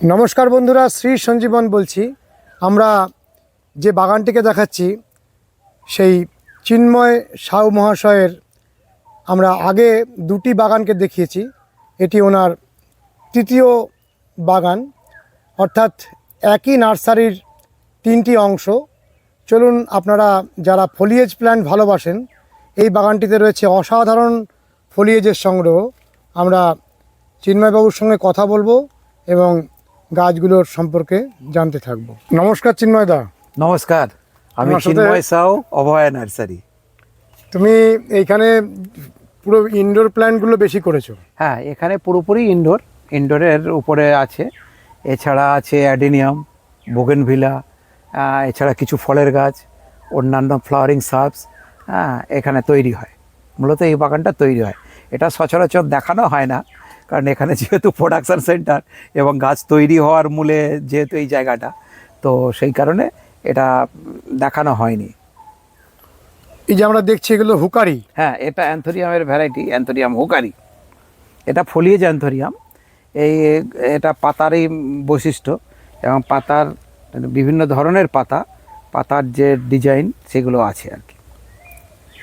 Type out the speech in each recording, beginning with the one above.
নমস্কার বন্ধুরা, শ্রী সঞ্জীবন বলছি। আমরা যে বাগানটিকে দেখাচ্ছি, সেই চিন্ময় সাউ মহাশয়ের আমরা আগে দুটি বাগানকে দেখিয়েছি। এটি ওনার তৃতীয় বাগান। অর্থাৎ একই নার্সারির তিনটি অংশ। চলুন আপনারা যারা ফলিয়েজ প্ল্যান্ট ভালোবাসেন, এই বাগানটিতে রয়েছে অসাধারণ ফলিয়েজের সংগ্রহ। আমরা চিন্ময়বাবুর সঙ্গে কথা বলব এবং গাছগুলোর সম্পর্কে জানতে থাকব। নমস্কার চিন্ময়দা নমস্কার আমি চিন্ময় সাউ অভয়া নার্সারি। তুমি এইখানে পুরো ইনডোর প্ল্যান্টগুলো বেশি করেছ? হ্যাঁ এখানে পুরোপুরি ইনডোর ইনডোরের উপরে আছে। এছাড়া আছে অ্যাডিনিয়াম বোগেনভিলা এছাড়া কিছু ফলের গাছ অন্যান্য ফ্লাওয়ারিং সাবস হ্যাঁ এখানে তৈরি হয়। মূলত এই বাগানটা তৈরি হয়। এটা সচরাচর দেখানো হয় না কারণ এখানে যেহেতু প্রোডাকশান সেন্টার এবং গাছ তৈরি হওয়ার মূলে যেহেতু এই জায়গাটা তো সেই কারণে এটা দেখানো হয়নি। এই যে আমরা দেখছি এগুলো হুকারি। হ্যাঁ এটা অ্যান্থোরিয়ামের ভ্যারাইটি অ্যান্থোরিয়াম হুকারি। এটা ফলিয়েজ অ্যান্থোরিয়াম। এই এটা পাতারই বৈশিষ্ট্য এবং পাতার বিভিন্ন ধরনের পাতা পাতার যে ডিজাইন সেগুলো আছে আর কি।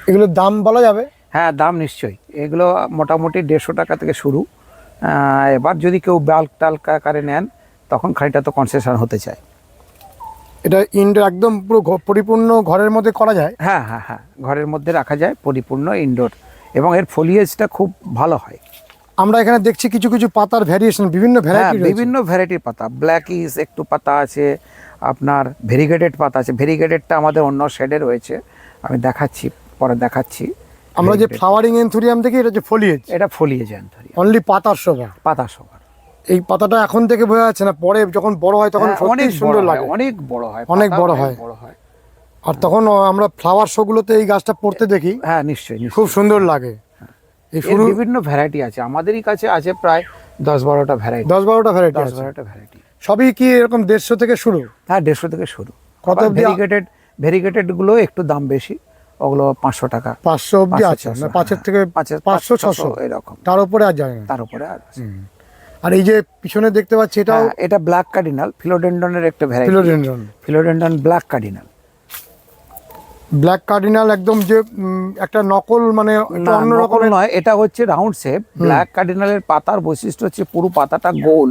এগুলোর দাম বলা যাবে? হ্যাঁ দাম নিশ্চয়ই। এগুলো মোটামুটি দেড়শো টাকা থেকে শুরু। এবার যদি কেউ বাল্ক টাল্ক আকারে নেন তখন খানিকটা তো কনসেশন হতে চায়। এটা ইনডোর একদম পুরো পরিপূর্ণ ঘরের মধ্যে করা যায়? হ্যাঁ হ্যাঁ হ্যাঁ ঘরের মধ্যে রাখা যায় পরিপূর্ণ ইনডোর এবং এর ফলিয়েজটা খুব ভালো হয়। আমরা এখানে দেখছি কিছু কিছু পাতার ভ্যারিয়েশন বিভিন্ন ভ্যারাইটি বিভিন্ন ভ্যারাইটির পাতা। ব্ল্যাক ইস একটু পাতা আছে আপনার ভেরিগেটেড পাতা আছে। ভেরিগেটেডটা আমাদের অন্য শেডে রয়েছে। আমি দেখাচ্ছি পরে দেখাচ্ছি। আমরা যে ফ্লাওয়ারিং এনথুরিয়াম দেখি এটা যে ফলিয়েজ এটা ফলিয়েজ জ্যান্থরি অনলি পাতার শোভা। পাতা সবার এই পাতাটা এখন থেকে বোঝা যাচ্ছে না পরে যখন বড় হয় তখন হ্যাঁ, সত্যি অনেক সুন্দর লাগে। অনেক বড় হয় অনেক বড় হয়। বড় হয়। আর তখন আমরা ফ্লাওয়ার শো গুলোতে এই গাছটা পড়তে দেখি। হ্যাঁ নিশ্চয়ই খুব সুন্দর লাগে। এই শুরু বিভিন্ন ভ্যারাইটি আছে। আমাদেরই কাছে আছে প্রায় দশ বারোটা ভ্যারাইটি দশ বারোটা ভ্যারাইটি দশ বারোটা ভ্যারাইটি সবই কি এরকম দেড়শো থেকে শুরু? হ্যাঁ দেড়শো থেকে শুরু। কত ভেরিগেটেডগুলো একটু দাম বেশি। ওগুলো পাঁচশো টাকা। পাঁচশো অব্দি আছে পাঁচের হ্যাঁ। থেকে পাঁচশো ছশো এরকম। তার উপরে আর যায় তার উপরে আর। আর এই যে পিছনে দেখতে পাচ্ছি এটাও হ্যাঁ, এটা ব্ল্যাক কার্ডিনাল ফিলোডেন্ডনের একটা variety philodendron. Philodendron black cardinal. Black cardinal একদম যে একটা নকল মানে অন্য রকমের নয় এটা হচ্ছে রাউন্ড শেপ। ব্ল্যাক কার্ডিনালের পাতার বৈশিষ্ট্য হচ্ছে পুরো পাতাটা গোল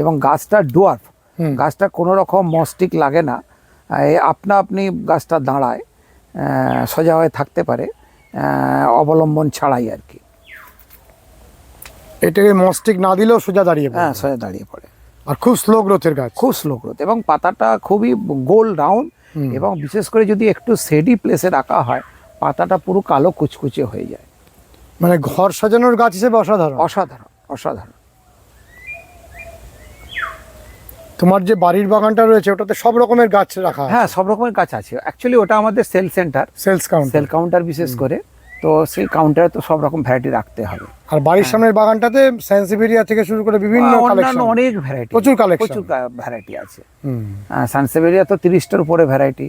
এবং গাছটা ডুয়ার্ফ। গাছটা কোনো রকম মস্টিক লাগে না। আপনা আপনি গাছটা দাঁড়ায় সোজা হয়ে থাকতে পারে অবলম্বন ছাড়াই আর কি। এটাকে মস্টিক না দিলেও সোজা দাঁড়িয়ে হ্যাঁ সোজা দাঁড়িয়ে পড়ে। আর খুব স্লো গ্রোথের গাছ খুব স্লো গ্রোথ এবং পাতাটা খুবই গোল রাউন্ড এবং বিশেষ করে যদি একটু সেডি প্লেসে রাখা হয় পাতাটা পুরো কালো কুচকুচে হয়ে যায়। মানে ঘর সাজানোর গাছ হিসেবে অসাধারণ। অসাধারণ অসাধারণ। তোমার যে বাড়ির বাগানটা রয়েছে ওটাতে সব রকমের গাছ রাখা হ্যাঁ সব রকমের গাছ আছে। অ্যাকচুয়ালি ওটা আমাদের sale center sales count sale counter বিশেষ করে। তো সেই কাউন্টারে তো সব রকম ভ্যারাইটি রাখতে হবে। আর বাড়ির সামনের বাগানটাতে সেন্সিভেরিয়া থেকে শুরু করে বিভিন্ন অন্যান্য কালেকশন অনেক ভ্যারাইটি প্রচুর collection। প্রচুর ভ্যারাইটি আছে। সানসেভেরিয়া তো তিরিশটার উপরে ভ্যারাইটি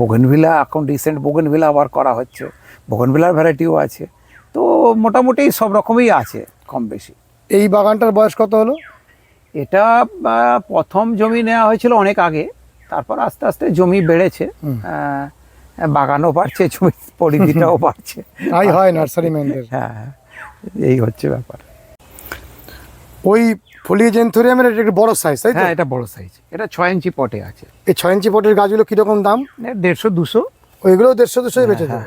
বোগেনভিলা এখন রিসেন্ট বোগেনভিলা আবার করা হচ্ছে। বোগেনভিলার ভ্যারাইটিও আছে। তো মোটামুটি সব রকমই আছে কম বেশি। এই বাগানটার বয়স কত হলো? এটা প্রথম জমি নেওয়া হয়েছিল অনেক আগে। তারপর আস্তে আস্তে জমি বেড়েছে। বাগানও বাড়ছে জমি পরিধিটাও বাড়ছে। তাই হয় নার্সারি ম্যানদের। হ্যাঁ হ্যাঁ, এই হচ্ছে ব্যাপার। ওই ফলিয়েজ এনথোরিয়ামের এটা একটু বড় সাইজ তাই হ্যাঁ এটা বড় সাইজ এটা ছয় ইঞ্চি পটে আছে। এই ছয় ইঞ্চি পটের গাছগুলো কীরকম দাম? দেড়শো দুশো। ওইগুলো দেড়শো দুশো বেচে দেবে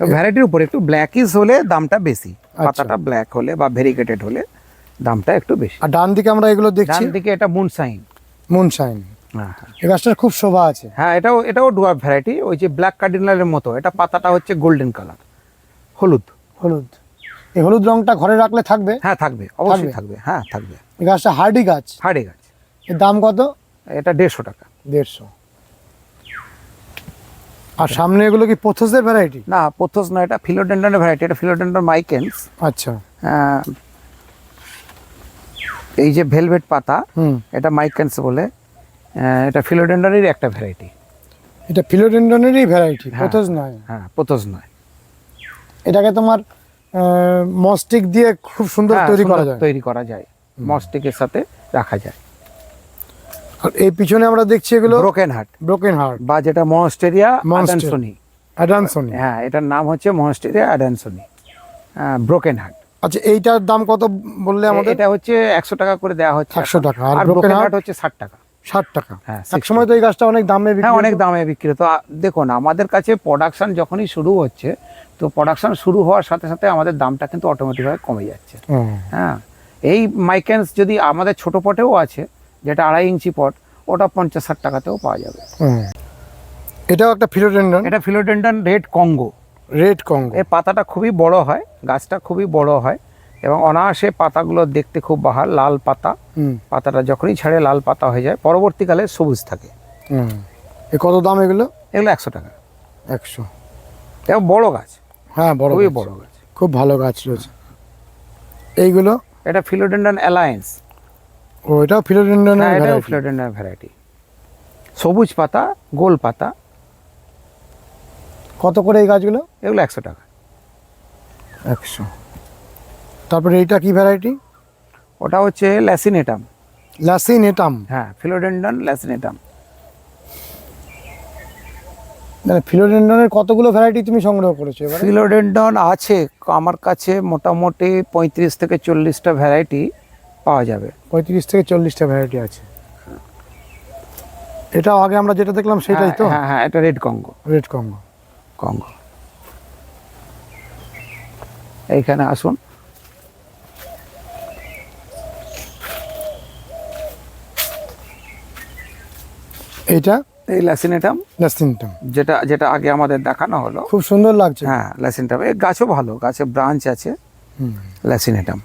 ভ্যারাইটির উপরে একটু ব্ল্যাকিস হলে দামটা বেশি। আচ্ছা। পাতাটা ব্ল্যাক হলে বা ভেরিগেটেড হলে দামটা একটু বেশি। আর ডান দিকে আমরা এগুলো দেখছি। ডান দিকে এটা মুনশাইন হ্যাঁ হ্যাঁ। এই গাছটার খুব শোভা আছে। হ্যাঁ এটাও এটাও ডুয়ার ভ্যারাইটি ওই যে ব্ল্যাক কার্ডিনালের মতো। এটা পাতাটা হচ্ছে গোল্ডেন কালার হলুদ। হলুদ। এই হলুদ রংটা ঘরে রাখলে থাকবে? হ্যাঁ থাকবে। অবশ্যই থাকবে? থাকবে। হ্যাঁ থাকবে। এই গাছটা হার্ডি গাছ? হার্ডি গাছ। এর দাম কত? এটা দেড়শো টাকা। দেড়শো। আর সামনে এগুলো কি পোথসের ভ্যারাইটি না পোথোস না এটা ফিলোডেন্ডনের ভ্যারাইটি এটা ফিলোডেন্ডন মাইকেন্স আচ্ছা। এই যে ভেলভেট পাতা এটা মাইকেন্স বলে এটা ফিলোডেন্ডনেরই একটা ভ্যারাইটি এটা ফিলোডেন্ডনেরই ভ্যারাইটি। পোথস নয়। হ্যাঁ পোথোস নয়। এটাকে তোমার মস্টিক দিয়ে খুব সুন্দর হ্যাঁ, তৈরি করা যায়। তৈরি করা যায়। মস্টিকের সাথে রাখা যায়। আর এই পিছনে আমরা দেখছি এগুলো ব্রোকেন হার্ট ব্রোকেন হার্ট বা যেটা মনস্টেরিয়া। অ্যাডানসনি অ্যাডানসনি হ্যাঁ এটার নাম হচ্ছে মনস্টেরিয়া অ্যাডানসনি ব্রোকেন হার্ট আচ্ছা এইটার দাম কত বললে আমাদের? এটা হচ্ছে একশো টাকা করে দেওয়া হচ্ছে 100 এখন। টাকা। আর ব্রোকেন হার্ট হচ্ছে ষাট টাকা। ষাট টাকা। হ্যাঁ, এক সময় তো এই গাছটা অনেক দামে হ্যাঁ অনেক দামে বিক্রি তো দেখুন আমাদের কাছে প্রোডাকশন যখনই শুরু হচ্ছে তো প্রোডাকশন শুরু হওয়ার সাথে সাথে আমাদের দামটা কিন্তু অটোমেটিকভাবে কমে যাচ্ছে। হ্যাঁ এই মাইকেন্স যদি আমাদের ছোট পটেও আছে যেটা আড়াই ইঞ্চি পট ওটা পঞ্চাশ ষাট টাকাতেও পাওয়া যাবে। এটাও একটা ফিলোডেন্ডন এটা philodendron red Congo red Congo. এর পাতাটা খুবই বড় হয় গাছটা খুবই বড় হয় এবং অনায়াসে পাতাগুলো দেখতে খুব বাহার লাল পাতা। পাতাটা যখনই ছাড়ে লাল পাতা হয়ে যায় পরবর্তীকালে সবুজ থাকে। এ কত দাম এগুলো? এগুলো একশো টাকা। একশো। এবং বড় গাছ। হ্যাঁ বড় খুবই। বড় গাছ। খুব ভালো গাছ রয়েছে। এইগুলো? এটা ফিলোডেন্ডন অ্যালায়েন্স। ও এটাও ফিলোডেন্ডন হ্যাঁ এটাও ফিলোডেন্ডন ভ্যারাইটি সবুজ পাতা গোল পাতা কত করে এই গাছগুলো? এগুলো একশো টাকা। একশো। তারপরে এইটা কি ভ্যারাইটি ওটা হচ্ছে ল্যাসিনেটাম। লাসিন এটাম হ্যাঁ ফিলোডেন্ডন ল্যাসিনেটাম। মানে ফিলোডেন্ডনের কতগুলো ভ্যারাইটি তুমি সংগ্রহ করেছ এবারে? ফিলোডেন্ডন আছে আমার কাছে মোটামুটি পঁয়ত্রিশ থেকে চল্লিশটা ভ্যারাইটি পাওয়া যাবে। পঁয়ত্রিশ থেকে চল্লিশটা ভ্যারাইটি আছে। এটাও আগে আমরা যেটা দেখলাম সেটাই তো? হ্যাঁ হ্যাঁ এটা red Congo. Red Congo. Congo এইখানে আসুন। এটা? এই ল্যাসিনেটাম। লাসিনটাম যেটা যেটা আগে আমাদের দেখানো হলো। খুব সুন্দর লাগছে। হ্যাঁ ল্যাসিনেটাম। এই গাছও ভালো গাছে ব্রাঞ্চ আছে। হুম। ল্যাসিনেটাম।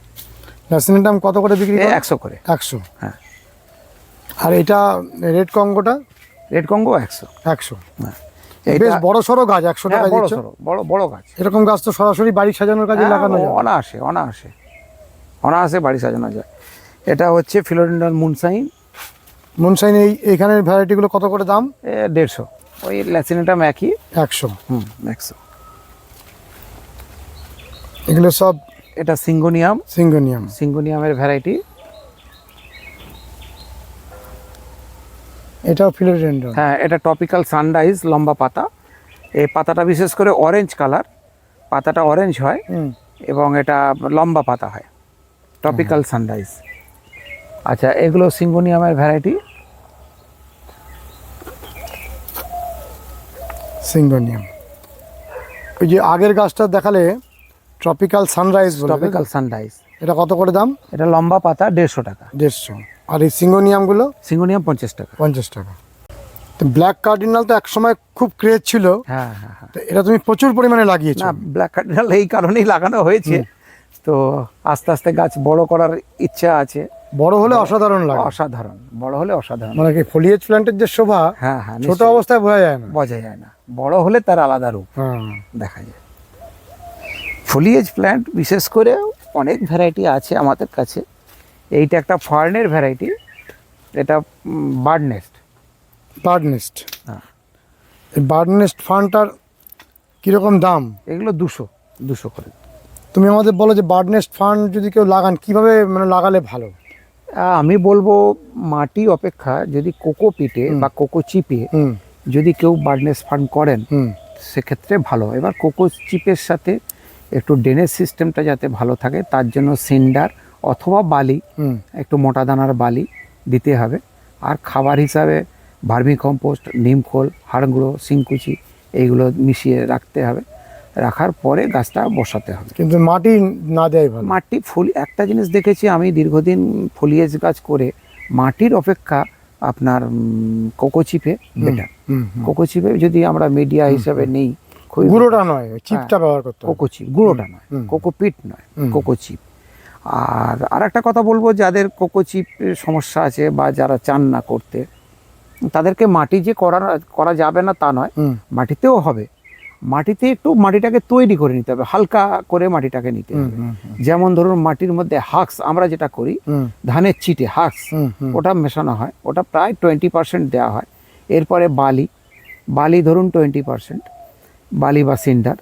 লাসিনটাম কত করে বিক্রি একশো করে। একশো। হ্যাঁ। আর এটা রেড কঙ্গোটা? রেড কঙ্গো একশো। একশো। হ্যাঁ। বেশ বড় সড়ো গাছ একশো হ্যাঁ, টাকা বড় সড়ো, বড় বড় গাছ। এরকম গাছ তো সরাসরি বাড়ি সাজানোর কাজে হ্যাঁ, লাগানো যায়। অনায়াসে অনায়াসে অনায়াসে বাড়ি সাজানো যায়। এটা হচ্ছে ফিলোডেন্ডন মুনসাইন। মুনসাইন এই এইখানের ভ্যারাইটিগুলো কত করে দাম? দেড়শো। ওই ল্যাসিনেটাম একই। একশো। হুম একশো। এগুলো সব এটা সিঙ্গোনিয়াম। সিঙ্গোনিয়াম। সিঙ্গোনিয়ামের ভ্যারাইটি। এটাও ফিলোডেন্ড্রন হ্যাঁ এটা টপিক্যাল সানরাইজ লম্বা পাতা। এই পাতাটা বিশেষ করে অরেঞ্জ কালার পাতাটা অরেঞ্জ হয় এবং এটা লম্বা পাতা হয় টপিক্যাল সানরাইজ আচ্ছা এগুলো সিঙ্গোনিয়ামের ভ্যারাইটি সিঙ্গোনিয়াম। ওই যে আগের গাছটা দেখালে ট্রপিক্যাল সানরাইজ বলে টপিক্যাল সানরাইজ এটা কত করে দাম? এটা লম্বা পাতা দেড়শো টাকা। দেড়শো। আর এই সিঙ্গোনিয়ামগুলো? সিঙ্গোনিয়াম পঞ্চাশ টাকা। পঞ্চাশ টাকা। তো ব্ল্যাক কার্ডিনাল তো একসময় খুব ক্রেজ ছিল। হ্যাঁ হ্যাঁ হ্যাঁ। তো এটা তুমি প্রচুর পরিমাণে লাগিয়েছো। না ব্ল্যাক কার্ডিনাল এই কারণেই লাগানো হয়েছে। তো আস্তে আস্তে গাছ বড় করার ইচ্ছা আছে। বড় হলে অসাধারণ লাগে। অসাধারণ বড় হলে অসাধারণ। মানে কি ফলিয়েজ প্ল্যান্টের যে শোভা হ্যাঁ হ্যাঁ ছোট নিশ্চয়ই। অবস্থায় বোঝা যায় না। বোঝা যায় না। বড় হলে তার আলাদা রূপ। হ্যাঁ। দেখা যায়। ফলিয়েজ প্ল্যান্ট বিশেষ করে অনেক ভ্যারাইটি আছে আমাদের কাছে। এইটা একটা ফার্নের ভ্যারাইটি এটা বার্ড নেস্ট। Bird nest. হ্যাঁ। এই বার্ড নেস্ট ফান্ডটার কীরকম দাম? এগুলো দুশো দুশো করে। তুমি আমাদের বলো যে বার্ড নেস্ট ফান্ড যদি কেউ লাগান কীভাবে মানে লাগালে ভালো? আমি বলব মাটি অপেক্ষা যদি কোকো পিটে বা কোকো চিপে যদি কেউ বার্ডনেস ফার্ম করেন সেক্ষেত্রে ভালো। এবার কোকো চিপের সাথে একটু ড্রেনেজ সিস্টেমটা যাতে ভালো থাকে তার জন্য সিন্ডার অথবা বালি একটু মোটা দানার বালি দিতে হবে। আর খাবার হিসাবে ভার্মি কম্পোস্ট নিমখোল হাড়গুঁড়ো শিংকুচি এইগুলো মিশিয়ে রাখতে হবে। রাখার পরে গাছটা বসাতে হবে। কিন্তু মাটি না দেয় ভালো। মাটি ফুল একটা জিনিস দেখেছি আমি দীর্ঘদিন ফলিয়েজ গাছ করে মাটির অপেক্ষা আপনার কোকো চিপে বেটার হুম হুম। কোকো চিপে যদি আমরা মিডিয়া হিসাবে নেই গুঁড়োটা নয় চিপটা ব্যবহার করতে কোকোচিপ কোকো চিপ গুঁড়োটা নয় হুম। কোকো পিট নয় হুম। চিপ আর আরেকটা কথা বলব যাদের কোকোচিপ সমস্যা আছে বা যারা চান না করতে তাদেরকে মাটি যে করা করা যাবে না তা নয় মাটিতেও হবে। মাটিতে একটু মাটিটাকে তৈরি করে নিতে হবে হালকা করে মাটিটাকে নিতে হবে। যেমন ধরুন মাটির মধ্যে হাক্স আমরা যেটা করি ধানের চিটে হাক্স ওটা মেশানো হয় ওটা প্রায় টোয়েন্টি পার্সেন্ট দেওয়া হয়। এরপরে বালি বালি ধরুন টোয়েন্টি পার্সেন্ট বালি বা সিন্ডার।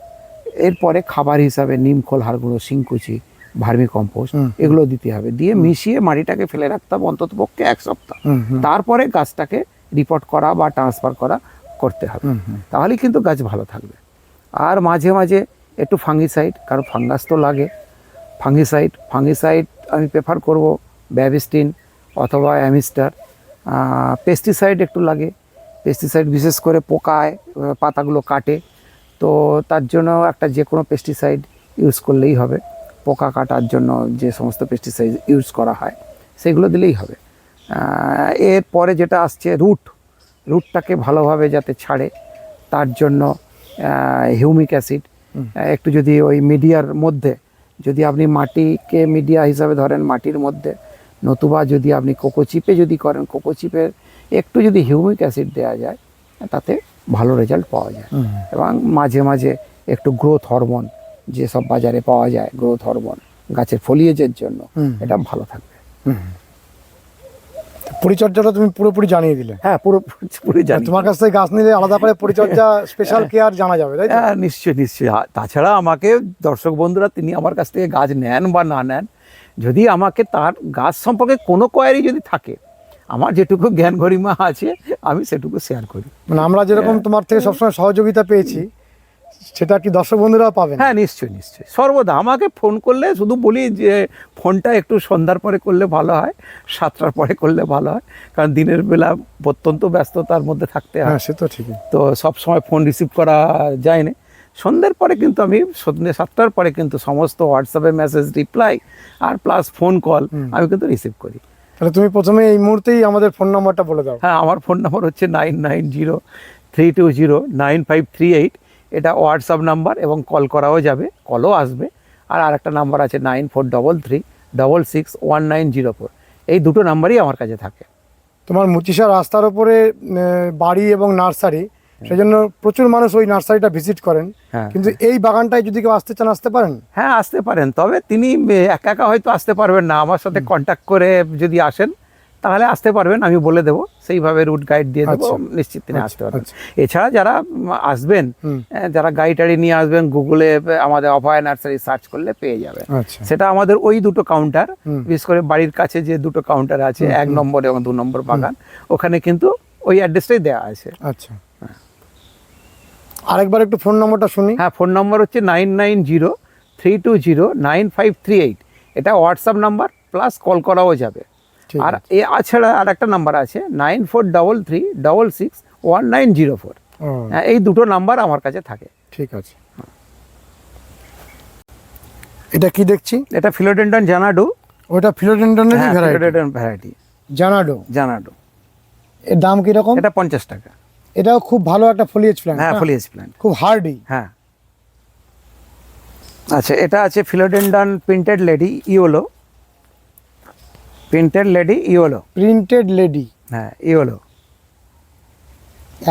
এরপরে খাবার হিসাবে নিমখোল হাড়গুঁড়ো শিংকুচি ভার্মি কম্পোস্ট এগুলো দিতে হবে। দিয়ে মিশিয়ে মাটিটাকে ফেলে রাখতে হবে অন্তত পক্ষে এক সপ্তাহ। তারপরে গাছটাকে রিপোর্ট করা বা ট্রান্সফার করা করতে হবে। তাহলেই কিন্তু গাছ ভালো থাকবে। আর মাঝে মাঝে একটু ফাঙ্গিসাইড কারণ ফাঙ্গাস তো লাগে। ফাঙ্গিসাইড ফাঙ্গিসাইড আমি প্রেফার করব ব্যাবিস্টিন অথবা অ্যামিস্টার পেস্টিসাইড একটু লাগে। পেস্টিসাইড বিশেষ করে পোকায় পাতাগুলো কাটে। তো তার জন্য একটা যে কোনো পেস্টিসাইড ইউজ করলেই হবে। পোকা কাটার জন্য যে সমস্ত পেস্টিসাইড ইউজ করা হয় সেগুলো দিলেই হবে। এরপরে যেটা আসছে রুট রুটটাকে ভালোভাবে যাতে ছাড়ে তার জন্য হিউমিক অ্যাসিড একটু যদি ওই মিডিয়ার মধ্যে যদি আপনি মাটিকে মিডিয়া হিসাবে ধরেন মাটির মধ্যে নতুবা যদি আপনি কোকোচিপে যদি করেন কোকো কোকোচিপের একটু যদি হিউমিক অ্যাসিড দেওয়া যায় তাতে ভালো রেজাল্ট পাওয়া যায়। এবং মাঝে মাঝে একটু গ্রোথ হরমোন যেসব বাজারে পাওয়া যায় গ্রোথ হরমোন গাছের ফলিয়েজের জন্য এটা ভালো থাকবে। পরিচর্যাটা তুমি পুরোপুরি জানিয়ে দিলে। হ্যাঁ পুরো পুরো জানি তোমার কাছ থেকে গাছ নিলে আলাদা করে পরিচর্যা স্পেশাল কেয়ার জানা যাবে তাই হ্যাঁ নিশ্চয়ই নিশ্চয়ই। তাছাড়া আমাকে দর্শক বন্ধুরা তিনি আমার কাছ থেকে গাছ নেন বা না নেন যদি আমাকে তার গাছ সম্পর্কে কোনো কোয়ারি যদি থাকে আমার যেটুকু জ্ঞান গরিমা আছে আমি সেটুকু শেয়ার করি। মানে আমরা যেরকম তোমার থেকে সবসময় সহযোগিতা পেয়েছি সেটা কি দর্শক বন্ধুরা পাবেন? হ্যাঁ নিশ্চয়ই নিশ্চয়ই। সর্বদা আমাকে ফোন করলে শুধু বলি যে ফোনটা একটু সন্ধ্যার পরে করলে ভালো হয় সাতটার পরে করলে ভালো হয় কারণ দিনের বেলা অত্যন্ত ব্যস্ততার মধ্যে থাকতে হয়। হ্যাঁ সে তো ঠিকই। তো সব সময় ফোন রিসিভ করা যায় না সন্ধ্যের পরে কিন্তু আমি সন্ধ্যে সাতটার পরে কিন্তু সমস্ত হোয়াটসঅ্যাপে মেসেজ রিপ্লাই আর প্লাস ফোন কল আমি কিন্তু রিসিভ করি। তাহলে তুমি প্রথমে এই মুহূর্তেই আমাদের ফোন নাম্বারটা বলে দাও। হ্যাঁ আমার ফোন নাম্বার হচ্ছে nine nine zero three two zero nine five three eight এটা হোয়াটসঅ্যাপ নাম্বার এবং কল করাও যাবে কলও আসবে। আর আরেকটা নাম্বার আছে nine four double three double six one nine zero four এই দুটো নাম্বারই আমার কাছে থাকে। তোমার মুচিসা রাস্তার ওপরে বাড়ি এবং নার্সারি সেজন্য প্রচুর মানুষ ওই নার্সারিটা ভিজিট করেন। হ্যাঁ। কিন্তু এই বাগানটায় যদি কেউ আসতে চান আসতে পারেন? হ্যাঁ আসতে পারেন। তবে তিনি একা একা হয়তো আসতে পারবেন না। আমার সাথে কন্ট্যাক্ট করে যদি আসেন তাহলে আসতে পারবেন আমি বলে দেবো। সেইভাবে রুট গাইড দিয়ে দেবো আচ্ছা। নিশ্চিত তিনি আচ্ছা, আসতে পারবেন। আচ্ছা। এছাড়া যারা আসবেন। যারা গাড়ি টাড়ি নিয়ে আসবেন গুগলে আমাদের অভয় নার্সারি সার্চ করলে পেয়ে যাবে। সেটা আমাদের ওই দুটো কাউন্টার বিশেষ করে বাড়ির কাছে যে দুটো কাউন্টার আছে এক নম্বর এবং দু নম্বর বাগান ওখানে কিন্তু ওই অ্যাড্রেসটাই দেওয়া আছে। আচ্ছা। আরেকবার একটু ফোন নম্বরটা শুনি। হ্যাঁ ফোন নম্বর হচ্ছে nine nine zero three two zero nine five three eight এটা হোয়াটসঅ্যাপ নাম্বার প্লাস কল করাও যাবে। আর এ আছাড়া আর একটা নাম্বার আছে nine four double three double six one nine zero four. ও, এই দুটো নাম্বার আমার কাছে থাকে। ঠিক আছে। এটা কি দেখছি? এটা ফিলোডেন্ডন জানাডু। ওটা ফিলোডেন্ডনের হ্যাঁ variety philodendron variety Xanadu. Xanadu. এর দাম কি রকম এটা পঞ্চাশ টাকা। এটাও খুব ভালো একটা ফলিয়েজ প্ল্যান্ট হ্যাঁ ফলিয়েজ প্ল্যান্ট খুব হার্ডি হ্যাঁ। আচ্ছা এটা আছে philodendron printed lady yellow printed lady yellow printed lady হ্যাঁ ইওলো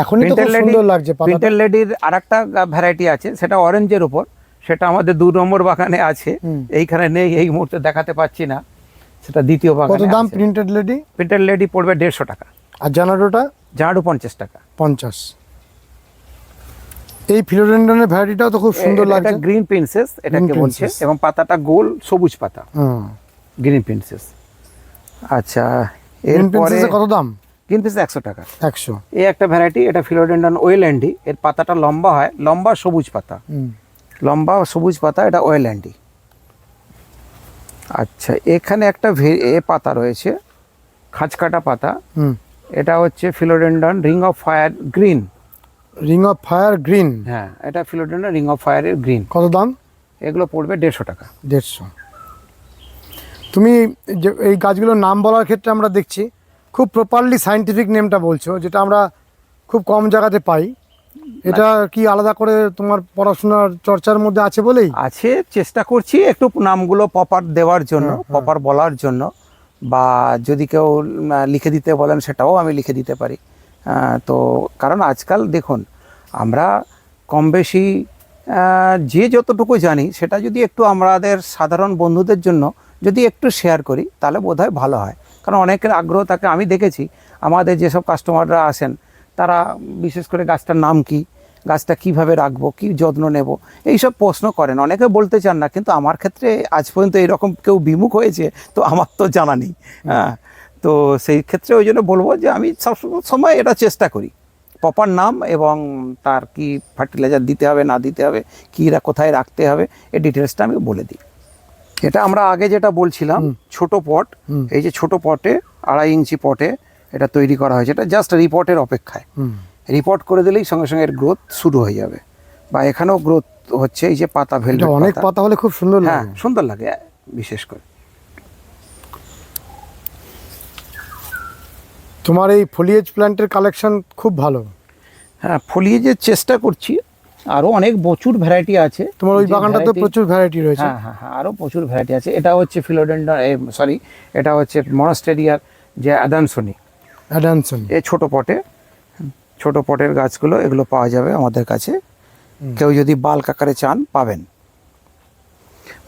এখনই তো খুব সুন্দর লাগছে প্রিন্টেড লেডির আর একটা ভ্যারাইটি আছে সেটা অরেঞ্জের উপর। সেটা আমাদের দু নম্বর বাগানে আছে। এইখানে নেই এই মুহূর্তে দেখাতে পাচ্ছি না। সেটা দ্বিতীয় বাগানে কত দাম প্রিন্টেড লেডি প্রিন্টেড লেডি পড়বে দেড়শো টাকা। আর জানাডোটা জানাডু পঞ্চাশ টাকা। পঞ্চাশ। এই ফিলোডেন্ডনের ভ্যারাইটিটাও তো খুব সুন্দর এটা লাগছে। গ্রিন প্রিন্সেস এটাকে বলছে। এবং পাতাটা গোল সবুজ পাতা। হুম। গ্রিন প্রিন্সেস আচ্ছা এরপরে কত দাম? গ্রিন একশো টাকা। একশো। এই একটা ভ্যারাইটি এটা ফিলোডেন্ডন ওয়েল্যান্ডি এর পাতাটা লম্বা হয় লম্বা সবুজ পাতা। হুম। লম্বা সবুজ পাতা এটা ওয়েল্যান্ডি আচ্ছা এখানে একটা এ পাতা রয়েছে খাঁচকাটা পাতা। হুম। এটা হচ্ছে philodendron ring of fire green ring of fire green হ্যাঁ এটা ফিলোডেন্ডন রিং অফ ফায়ারের গ্রিন কত দাম? এগুলো পড়বে দেড়শো টাকা। দেড়শো। তুমি যে এই গাছগুলোর নাম বলার ক্ষেত্রে আমরা দেখছি খুব প্রপারলি সাইন্টিফিক নেমটা বলছো যেটা আমরা খুব কম জায়গাতে পাই। এটা কি আলাদা করে তোমার পড়াশোনার চর্চার মধ্যে আছে বলেই? আছে চেষ্টা করছি একটু নামগুলো প্রপার দেওয়ার জন্য প্রপার বলার জন্য বা যদি কেউ লিখে দিতে বলেন সেটাও আমি লিখে দিতে পারি। তো কারণ আজকাল দেখুন আমরা কম বেশি যে যতটুকু জানি সেটা যদি একটু আমাদের সাধারণ বন্ধুদের জন্য যদি একটু শেয়ার করি তাহলে বোধ হয় ভালো হয়। কারণ অনেকের আগ্রহ থাকে আমি দেখেছি আমাদের যেসব কাস্টমাররা আসেন তারা বিশেষ করে গাছটার নাম কি গাছটা কীভাবে রাখব কি যত্ন নেব এইসব প্রশ্ন করেন। অনেকে বলতে চান না কিন্তু আমার ক্ষেত্রে আজ পর্যন্ত এরকম কেউ বিমুখ হয়েছে তো আমার তো জানা নেই। হ্যাঁ তো সেই ক্ষেত্রে ওই জন্য বলব যে আমি সব সময় এটা চেষ্টা করি। প্রপার নাম এবং তার কি ফার্টিলাইজার দিতে হবে না দিতে হবে কী কোথায় রাখতে হবে এই ডিটেলসটা আমি বলে দিই। এটা আমরা আগে যেটা বলছিলাম ছোট পট। এই যে ছোট পটে আড়াই ইঞ্চি পটে এটা তৈরি করা হয়েছে। এটা জাস্ট রিপোর্টের অপেক্ষায়। রিপোর্ট করে দিলেই সঙ্গে সঙ্গে এর গ্রোথ শুরু হয়ে যাবে। বা এখানেও গ্রোথ হচ্ছে এই যে পাতা ভেলভেট অনেক পাতা। হলে খুব সুন্দর হ্যাঁ সুন্দর লাগে বিশেষ করে। তোমার এই ফলিয়েজ প্ল্যান্টের কালেকশন খুব ভালো। হ্যাঁ ফলিয়ে যে চেষ্টা করছি। আরও অনেক প্রচুর ভ্যারাইটি আছে। তোমার ওই বাগানটাতে প্রচুর ভ্যারাইটি রয়েছে। হ্যাঁ হ্যাঁ হ্যাঁ আরও প্রচুর ভ্যারাইটি আছে। এটা হচ্ছে ফিলোডেন্ডার সরি এটা হচ্ছে মনাস্টেরিয়ার যে অ্যাদানসনি অ্যাডানসন এই ছোট পটে ছোট পটের গাছগুলো এগুলো পাওয়া যাবে আমাদের কাছে। কেউ যদি বাল্ক আকারে চান পাবেন।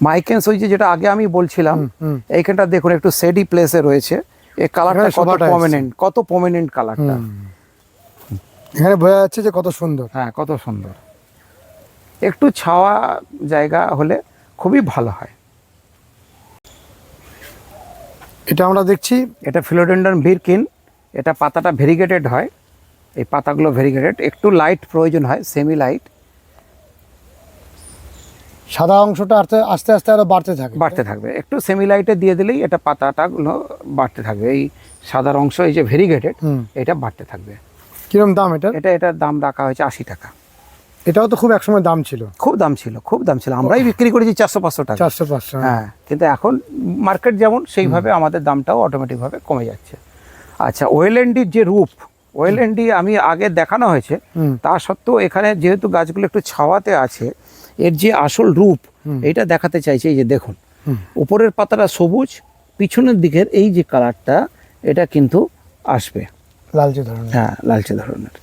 মাইকেন্স ওই যে যেটা আগে আমি বলছিলাম। এইখানটা দেখুন একটু সেডি প্লেসে রয়েছে। এই কালারটা কত। প্রমিনেন্ট কত প্রমিনেন্ট কালারটা এখানে বোঝা যাচ্ছে যে কত সুন্দর। হ্যাঁ কত সুন্দর। একটু ছাওয়া জায়গা হলে খুবই ভালো হয়। এটা আমরা দেখছি। এটা ফিলোডেন্ডন বিরকিন এটা পাতাটা ভেরিগেটেড হয়। এই পাতাগুলো ভেরিগেটেড। একটু লাইট প্রয়োজন হয় সেমি লাইট সাদা অংশটা আস্তে আস্তে আস্তে আরও বাড়তে থাকে। বাড়তে থাকবে। একটু সেমি লাইটে দিয়ে দিলেই এটা পাতাটাগুলো বাড়তে থাকবে। এই সাদার অংশ এই যে ভেরিগেটেড এটা বাড়তে থাকবে। কিরম দাম এটা? এটা এটার দাম রাখা হয়েছে আশি টাকা। এটাও তো খুব একসময় দাম ছিল। খুব দাম ছিল খুব দাম ছিল। আমরাই বিক্রি করেছি চারশো পাঁচশো টাকা। চারশো পাঁচশো হ্যাঁ কিন্তু এখন মার্কেট যেমন সেইভাবে আমাদের দামটাও অটোমেটিকভাবে কমে যাচ্ছে। আচ্ছা ওয়েলেন্ডির যে রূপ ওয়েলেন্ডি আমি আগে দেখানো হয়েছে তা সত্ত্বেও এখানে যেহেতু গাছগুলো একটু ছাওয়াতে আছে এর যে আসল রূপ এটা দেখাতে চাইছে এই যে দেখুন। উপরের পাতাটা সবুজ পিছনের দিকের এই যে কালারটা এটা কিন্তু আসবে। লালচে ধরনের। হ্যাঁ লালচে ধরনের।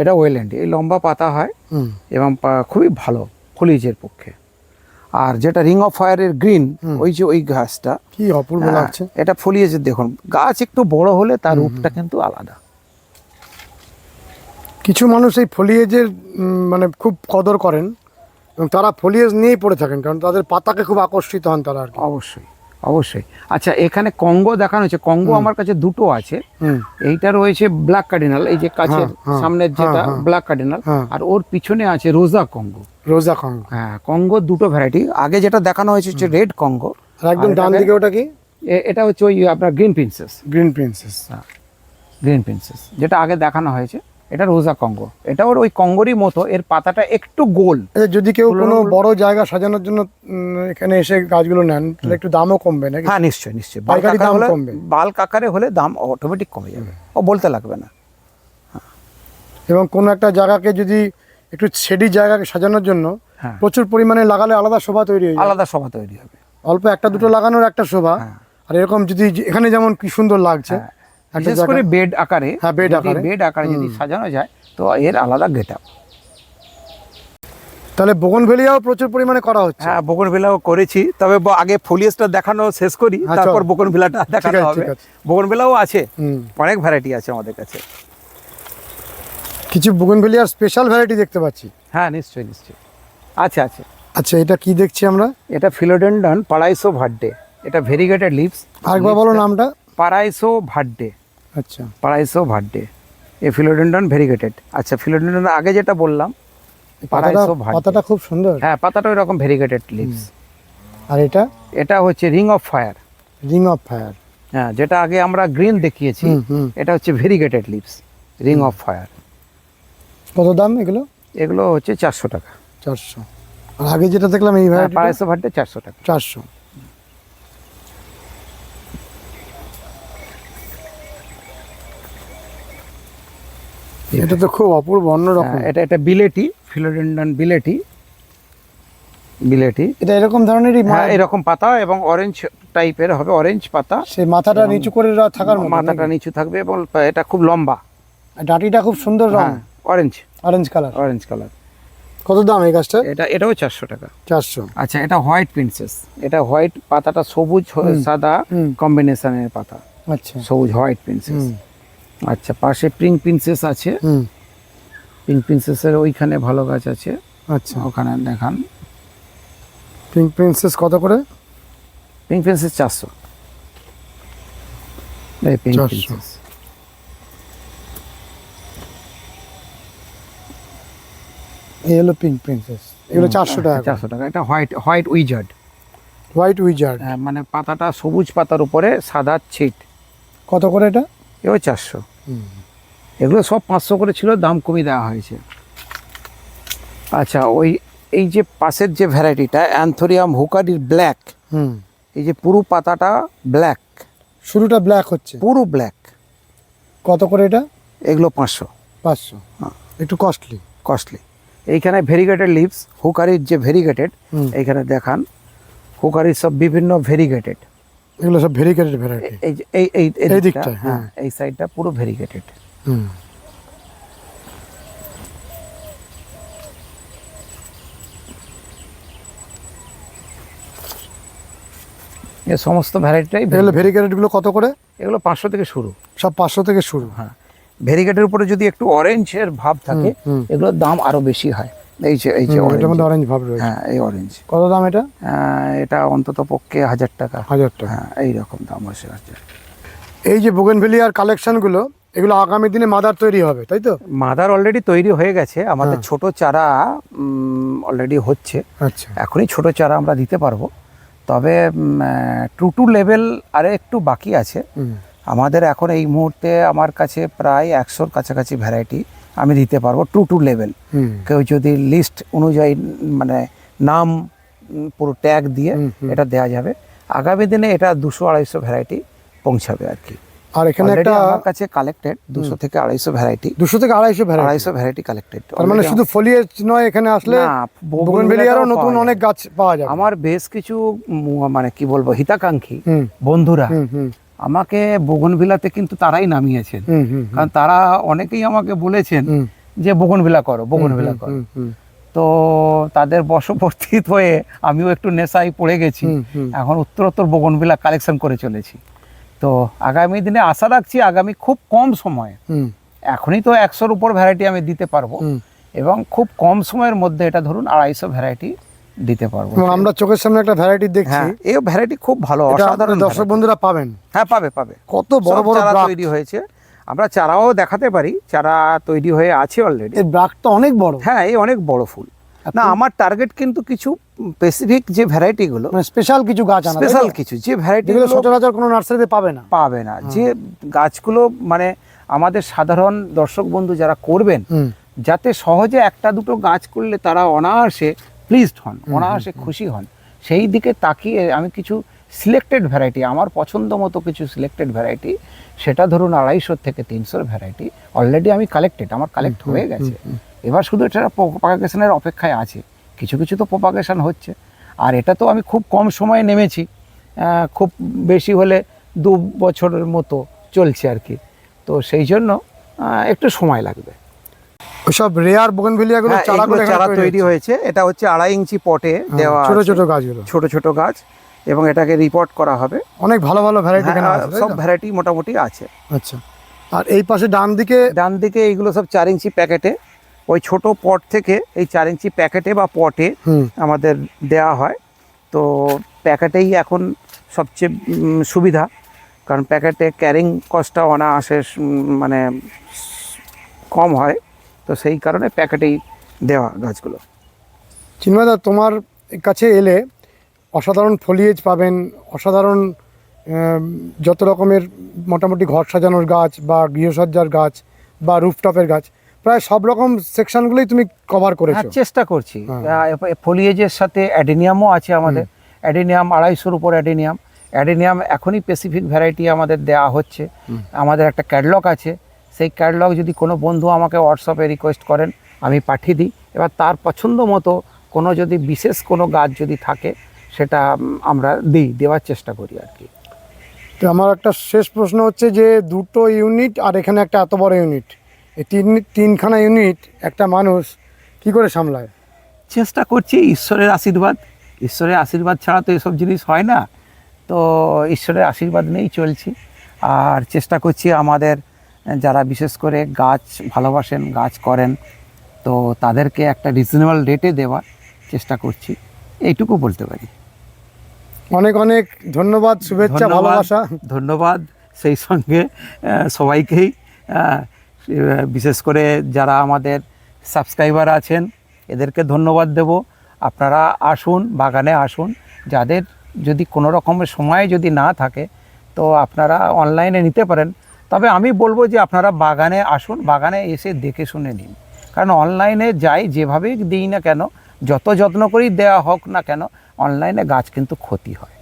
এটা ওয়েলেন্ডি এই লম্বা পাতা হয় এবং খুবই ভালো ফলিজের পক্ষে। আর যেটা রিং অফ ফায়ারের গ্রিন ওই যে ওই গাছটা কি অপূর্ব হ্যাঁ, লাগছে। এটা ফলিয়েজের দেখুন গাছ একটু বড় হলে তার রূপটা কিন্তু আলাদা। কিছু মানুষ এই ফলিয়েজের মানে খুব কদর করেন এবং তারা ফলিয়েজ নিয়েই পড়ে থাকেন কারণ তাদের পাতাকে খুব আকর্ষিত হন তারা আর অবশ্যই। অবশ্যই। আচ্ছা এখানে কঙ্গো দেখানো হচ্ছে কঙ্গো আমার কাছে দুটো আছে। এইটা রয়েছে ব্ল্যাক কার্ডিনাল এই যে কাছের হ্যাঁ, হ্যাঁ, সামনের হ্যাঁ, যেটা। Black cardinal. আর ওর পিছনে আছে রোজা কঙ্গো রোজা খং হ্যাঁ কঙ্গো দুটো ভ্যারাইটি আগে যেটা দেখানো হয়েছে হচ্ছে রেড কঙ্গো একদম ডান দিকে ওটা কি? এটা হচ্ছে ওই আপনার green princess green princess green princess যেটা আগে দেখানো হয়েছে। এটা রোজা কঙ্গো। এটা ওর ওই কঙ্গোরই মতো এর পাতাটা একটু গোল। আচ্ছা যদি কেউ কোনো বড় জায়গা সাজানোর জন্য এখানে এসে গাছগুলো নেন তাহলে একটু দামও কমবে নাকি? হ্যাঁ নিশ্চয়ই নিশ্চয়ই। বাল্ক পাইকারি আকারে দাম হলে কমবে। বাল্ক আকারে হলে দাম অটোমেটিক কমে যাবে। ও বলতে লাগবে না। এবং কোনো একটা জায়গাকে যদি একটু শেডি জায়গাকে সাজানোর জন্য হ্যাঁ। প্রচুর পরিমাণে লাগালে আলাদা শোভা তৈরি হয়ে আলাদা শোভা তৈরি হবে। অল্প একটা দুটো লাগানোর একটা শোভা। হ্যাঁ। আর এরকম যদি এখানে যেমন কি সুন্দর লাগছে হ্যাঁ। বিশেষ করে বেড আকারে হ্যাঁ, bed আকারে। বেড আকারে যদি সাজানো যায় তো এর আলাদা গেট আপ তাহলে বগনভেলিয়াও প্রচুর পরিমাণে করা হচ্ছে। হ্যাঁ বকন বিলাও করেছি। তবে আগে ফলিয়াসটা দেখানো শেষ করি হ্যাঁ, তারপর। বকন দেখানো হবে। আছে। আছে। অনেক ভ্যারাইটি আছে আমাদের কাছে। কিছু বগনভেলিয়ার স্পেশাল ভ্যারাইটি দেখতে পাচ্ছি। হ্যাঁ নিশ্চয়ই নিশ্চয়ই। আছে আছে। আচ্ছা এটা কি দেখছি আমরা? এটা ফিলোডেন্ডন পারাইসো ভাড্ডে এটা ভেরিগেটেড লিভস আরেকবার বলো নামটা। পারাইসো ভাড্ডে আচ্ছা। পারাইসো ভাড্ডে এ ফিলোডেন্ডন ভেরিগেটেড আচ্ছা ফিলোডেন্ডন আগে যেটা বললাম পারাইসো ভাড্ডে পাতাটা খুব সুন্দর। হ্যাঁ পাতাটা ওই রকম ভেরিগেটেড লিভস আর এটা? এটা হচ্ছে ring of fire ring of fire হ্যাঁ যেটা আগে আমরা গ্রিন দেখিয়েছি এটা হচ্ছে variegated leaves ring of fire কত দাম এগুলো? এগুলো হচ্ছে চারশো টাকা। চারশো। আর আগে যেটা দেখলাম এই ভ্যারাইটি পারাইসো ভাড্ডে চারশো টাকা। চারশো। এটা তো খুব অপূর্ব অন্যরকম। হ্যাঁ, এটা এটা বিলেটি ফিলোডেন্ডন বিলেটি বিলেটি। এটা এরকম ধরনেরই মা- হ্যাঁ এরকম পাতা এবং অরেঞ্জ টাইপের হবে অরেঞ্জ পাতা। সেই মাথাটা নিচু করে থাকার মাথাটা নিচু থাকবে এবং এটা খুব লম্বা? ডাঁটিটা খুব সুন্দর রং। Orange orange colour orange colour কত দাম এই গাছটা? এটা এটাও চারশো টাকা। চারশো। আচ্ছা এটা হোয়াইট প্রিন্সেস এটা হোয়াইট পাতাটা সবুজ সাদা। কম্বিনেশনের পাতা। আচ্ছা। সবুজ হোয়াইট প্রিন্সেস আচ্ছা পাশে পিঙ্ক প্রিন্সেস আছে। হুম। পিঙ্ক প্রিন্সেসের ওইখানে ভালো গাছ আছে। আচ্ছা। ওখানে দেখান। পিঙ্ক প্রিন্সেস কত করে? পিঙ্ক প্রিন্সেস চারশো। এই পিঙ্ক প্রিন্সেস এই হলো পিঙ্ক প্রিন্সেস এগুলো চারশো টাকা চারশো টাকা। এটা white white wizard white wizard মানে পাতাটা সবুজ পাতার উপরে সাদা ছিট। কত করে এটা? এও চারশো। এগুলো সব পাঁচশো করে ছিল দাম কমিয়ে দেওয়া হয়েছে। আচ্ছা ওই এই যে পাশের যে ভ্যারাইটিটা অ্যান্থোরিয়াম হুকারির ব্ল্যাক হুম। এই যে পুরো পাতাটা ব্ল্যাক শুরুটা ব্ল্যাক হচ্ছে। পুরো ব্ল্যাক কত করে এটা? এগুলো পাঁচশো। পাঁচশো। হ্যাঁ। একটু কস্টলি কস্টলি এইখানে ভেরিগেটেড লিভস হুকারির যে ভেরিগেটেড। এইখানে দেখান। হুকারির সব বিভিন্ন ভেরিগেটেড এগুলো সব ভেরিকেটেড ভ্যারাইটি এই এই এই দিকটা, হ্যাঁ হ্যাঁ। এই সাইডটা পুরো ভেরিগেটেড হুম। এই সমস্ত ভ্যারাইটিটাই এগুলো ভেরিকেটেডগুলো কত করে? এগুলো পাঁচশো থেকে শুরু। সব পাঁচশো থেকে শুরু। হ্যাঁ। ভেরিগেটের উপরে যদি একটু অরেঞ্জের ভাব থাকে এগুলোর দাম আরও বেশি হয়। এই যে এই যে এটার মধ্যে অরেঞ্জ ভাব রয়েছে। হ্যাঁ এই অরেঞ্জ কত দাম এটা? এটা অন্তত পক্ষে হাজার টাকা। হাজার টাকা। হ্যাঁ এইরকম দাম আছে হাজার এই যে বোগেনভেলিয়ার কালেকশনগুলো এগুলো আগামী দিনে মাদার তৈরি হবে তাই তো? মাদার অলরেডি তৈরি হয়ে গেছে আমাদের হ্যাঁ। ছোট চারা অলরেডি হচ্ছে। আচ্ছা। এখনই ছোট চারা আমরা দিতে পারব। তবে টু টু লেভেল আরে একটু বাকি আছে। আমাদের এখন এই মুহূর্তে আমার কাছে প্রায় একশোর কাছাকাছি ভ্যারাইটি আমি দিতে পারব টু টু লেভেল কেউ যদি লিস্ট অনুযায়ী মানে নাম পুরো ট্যাগ দিয়ে। এটা দেওয়া যাবে আগামী দিনে এটা দুশো আড়াইশো ভ্যারাইটি পৌঁছাবে আর কি। আর এখানে একটা আমার কাছে কালেক্টেড দুশো থেকে আড়াইশো ভ্যারাইটি দুশো থেকে আড়াইশো আড়াইশো ভ্যারাইটি কালেক্টেড তার মানে শুধু ফলিয়েজ নয় এখানে আসলে না, নতুন অনেক গাছ পাওয়া যাবে। আমার বেশ কিছু মানে কি বলব হিতাকাঙ্ক্ষী বন্ধুরা আমাকে বোগনভিলাতে কিন্তু তারাই নামিয়েছেন। কারণ তারা অনেকেই আমাকে বলেছেন যে বগনভিলা করো বগনভিলা করো। তো তাদের বশবর্তী হয়ে আমিও একটু নেশায় পড়ে গেছি। এখন উত্তরোত্তর বগনভিলা কালেকশন করে চলেছি। তো আগামী দিনে আশা রাখছি আগামী খুব কম সময়ে এখনই তো একশোর উপর ভ্যারাইটি আমি দিতে পারব। এবং খুব কম সময়ের মধ্যে এটা ধরুন আড়াইশো ভ্যারাইটি দিতে পারব। আমরা চোখের সামনে একটা ভ্যারাইটি দেখছি। হ্যাঁ এই ভ্যারাইটি খুব ভালো অসাধারণ দর্শক বন্ধুরা পাবেন। হ্যাঁ পাবে পাবে। কত বড় বড় তৈরি হয়েছে। আমরা চারাও দেখাতে পারি চারা তৈরি হয়ে আছে অলরেডি এর ব্রাকটা অনেক বড়। হ্যাঁ এই অনেক বড় ফুল। না আমার টার্গেট কিন্তু কিছু স্পেসিফিক যে ভ্যারাইটিগুলো মানে স্পেশাল কিছু গাছ স্পেশাল কিছু যে ভ্যারাইটি যেগুলো সচরাচর কোনো নার্সারিতে পাবে না। পাবে না। যে গাছগুলো মানে আমাদের সাধারণ দর্শক বন্ধু যারা করবেন যাতে সহজে একটা দুটো গাছ করলে তারা অনায়াসে প্লিজড হন অনায়াসে খুশি হন। সেই দিকে তাকিয়ে আমি কিছু সিলেক্টেড ভ্যারাইটি আমার পছন্দ মতো কিছু সিলেক্টেড ভ্যারাইটি সেটা ধরুন আড়াইশো থেকে তিনশোর ভ্যারাইটি অলরেডি আমি কালেক্টেড আমার কালেক্ট হয়ে গেছে। এবার শুধু এটা প্রপাগেশনের অপেক্ষায় আছে। কিছু কিছু তো প্রপাগেশন হচ্ছে। আর এটা তো আমি খুব কম সময়ে নেমেছি খুব বেশি হলে দু বছরের মতো চলছে আর কি। তো সেই জন্য একটু সময় লাগবে। ওইসব রেয়ার হ্যাঁ, চারাগুলো এগুলো চারা তৈরি তৈরি হয়েছে। এটা হচ্ছে আড়াই ইঞ্চি পটে হ্যাঁ, দেওয়া ছোট ছোট গাছগুলো। ছোট ছোট গাছ। এবং এটাকে রিপোর্ট করা হবে। অনেক ভালো ভালো ভ্যারাইটি সব ভ্যারাইটি মোটামুটি আছে। আচ্ছা। আর এই পাশে ডান দিকে ডান দিকে এইগুলো সব চার ইঞ্চি প্যাকেটে। ওই ছোট পট থেকে এই চার ইঞ্চি প্যাকেটে বা পটে আমাদের দেওয়া হয়। তো প্যাকেটেই এখন সবচেয়ে সুবিধা। কারণ প্যাকেটে ক্যারিং কস্টটা অনায়াসে মানে কম হয়। তো সেই কারণে প্যাকেটেই দেওয়া গাছগুলো। চিন্ময়দা তোমার কাছে এলে অসাধারণ ফলিয়েজ পাবেন অসাধারণ যত রকমের মোটামুটি ঘর সাজানোর গাছ বা গৃহসজ্জার গাছ বা রুফটপের গাছ প্রায় সব রকম সেকশনগুলোই তুমি কভার হ্যাঁ করেছ চেষ্টা করছি। হ্যাঁ। ফলিয়েজের সাথে অ্যাডেনিয়ামও আছে আমাদের। অ্যাডেনিয়াম আড়াইশোর উপর অ্যাডেনিয়াম অ্যাডেনিয়াম এখনই স্পেসিফিক ভ্যারাইটি আমাদের দেওয়া হচ্ছে। আমাদের একটা ক্যাটলগ আছে। সেই ক্যাটালগ যদি কোনো বন্ধু আমাকে হোয়াটসঅ্যাপে রিকোয়েস্ট করেন আমি পাঠিয়ে দিই। এবার তার পছন্দ মতো কোনো যদি বিশেষ কোনো গাছ যদি থাকে সেটা আমরা দিই দেওয়ার চেষ্টা করি আর কি। তো আমার একটা শেষ প্রশ্ন হচ্ছে যে দুটো ইউনিট আর এখানে একটা এত বড় ইউনিট এই তিন তিনখানা ইউনিট একটা মানুষ কি করে সামলায়? চেষ্টা করছি ঈশ্বরের আশীর্বাদ। ঈশ্বরের আশীর্বাদ ছাড়া তো এসব জিনিস হয় না। তো ঈশ্বরের আশীর্বাদ নিয়েই চলছি। আর চেষ্টা করছি আমাদের যারা বিশেষ করে গাছ ভালোবাসেন গাছ করেন তো তাদেরকে একটা রিজনেবল রেটে দেওয়ার চেষ্টা করছি। এইটুকু বলতে পারি। অনেক অনেক ধন্যবাদ শুভেচ্ছা ভালোবাসা। ধন্যবাদ। সেই সঙ্গে সবাইকেই বিশেষ করে যারা আমাদের সাবস্ক্রাইবার আছেন এদেরকে ধন্যবাদ দেব। আপনারা আসুন বাগানে আসুন। যাদের যদি কোনো রকমের সময় যদি না থাকে তো আপনারা অনলাইনে নিতে পারেন। তবে আমি বলব যে আপনারা বাগানে আসুন বাগানে এসে দেখে শুনে নিন। কারণ অনলাইনে যাই যেভাবেই দিই না কেন যত যত্ন করেই দেওয়া হোক না কেন অনলাইনে গাছ কিন্তু ক্ষতি হয়।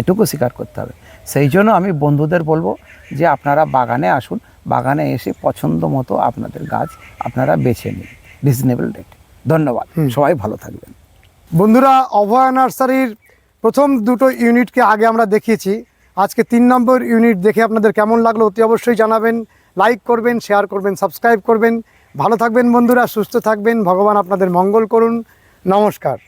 এটুকু স্বীকার করতে হবে। সেই জন্য আমি বন্ধুদের বলব যে আপনারা বাগানে আসুন বাগানে এসে পছন্দ মতো আপনাদের গাছ আপনারা বেছে নিন। রিজনেবল রেট ধন্যবাদ। সবাই ভালো থাকবেন। বন্ধুরা অভয়া নার্সারির প্রথম দুটো ইউনিটকে আগে আমরা দেখিয়েছি। আজকে তিন নম্বর ইউনিট দেখে আপনাদের কেমন লাগল অতি অবশ্যই জানাবেন লাইক করবেন শেয়ার করবেন সাবস্ক্রাইব করবেন। ভালো থাকবেন বন্ধুরা, সুস্থ থাকবেন। ভগবান আপনাদের মঙ্গল করুন। নমস্কার।